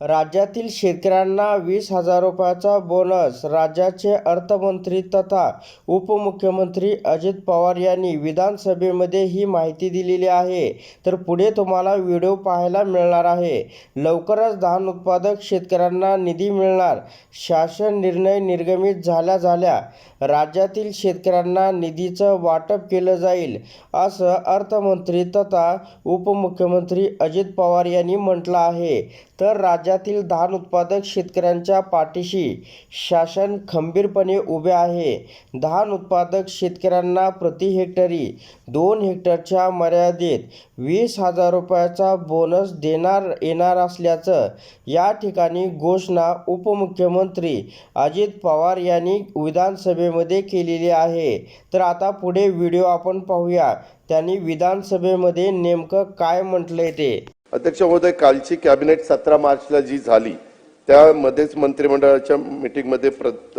राज्यातील शेतकऱ्यांना वीस हजार रुपयाचा बोनस राज्याचे अर्थमंत्री तथा उपमुख्यमंत्री अजित पवार यांनी विधानसभेमध्ये ही माहिती दिलेली आहे. तर पुढे तुम्हाला व्हिडिओ पाहायला मिळणार आहे. लवकरच धान उत्पादक शेतकऱ्यांना निधी मिळणार. शासन निर्णय निर्गमित झाल्या झाल्या. राज्यातील शेतकऱ्यांना निधीचं वाटप केलं जाईल असं अर्थमंत्री तथा उपमुख्यमंत्री अजित पवार यांनी म्हटलं आहे. तर राज्यातील धान उत्पादक शेतकऱ्यांच्या पाठीशी शासन खंबीरपणे उभे आहे. धान उत्पादक शेतकऱ्यांना प्रति हेक्टरी दोन हेक्टरच्या मर्यादेत वीस हजार रुपयाचा बोनस देणार येणार असल्याचं या ठिकाणी घोषणा उपमुख्यमंत्री अजित पवार यांनी विधानसभे विधानसभेमध्ये केलेली आहे. तर आता पुढे व्हिडिओ आपण पाहूया. त्यांनी विधानसभेमध्ये नेमकं काय म्हटलंय ते? अध्यक्ष महोदय कालची कॅबिनेट सतरा मार्चला जी झाली त्यामध्येच मंत्रिमंडळाच्या मीटिंगमध्ये प्रत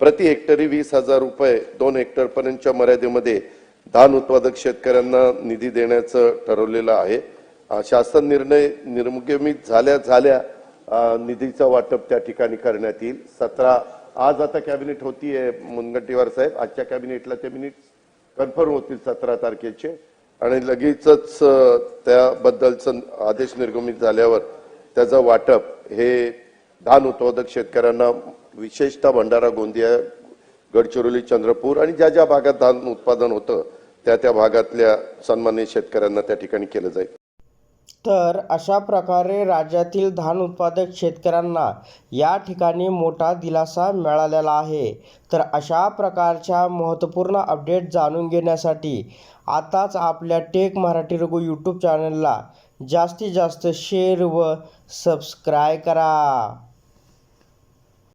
प्रति हेक्टरी वीस हजार रुपये दोन हेक्टरपर्यंतच्या मर्यादेमध्ये धान उत्पादक शेतकऱ्यांना निधी देण्याचं ठरवलेलं आहे. शासन निर्णय निर्मुगमित झाल्या झाल्या निधीचं वाटप त्या ठिकाणी करण्यात येईल. सतरा आज आता कॅबिनेट होतीये मुनगंटीवार साहेब. आजच्या कॅबिनेटला ते मिनिट कन्फर्म होतील सतरा तारखेचे. आणि लगेचच त्याबद्दलचं आदेश निर्गमित झाल्यावर त्याचं वाटप हे धान उत्पादक शेतकऱ्यांना विशेषतः भंडारा गोंदिया गडचिरोली चंद्रपूर आणि ज्या ज्या भागात धान उत्पादन होतं त्या त्या भागातल्या सन्मानित शेतकऱ्यांना त्या ठिकाणी केलं जाईल. तर अशा प्रकारे राज्यातील धान उत्पादक शेतकऱ्यांना या ठिकाणी मोठा दिलासा मिळालेला आहे. तर अशा प्रकारच्या महत्त्वपूर्ण अपडेट जाणून घेण्यासाठी आताच आपल्या टेक मराठी रघु यूट्यूब चॅनलला जास्तीत जास्त शेअर व सबस्क्राय करा.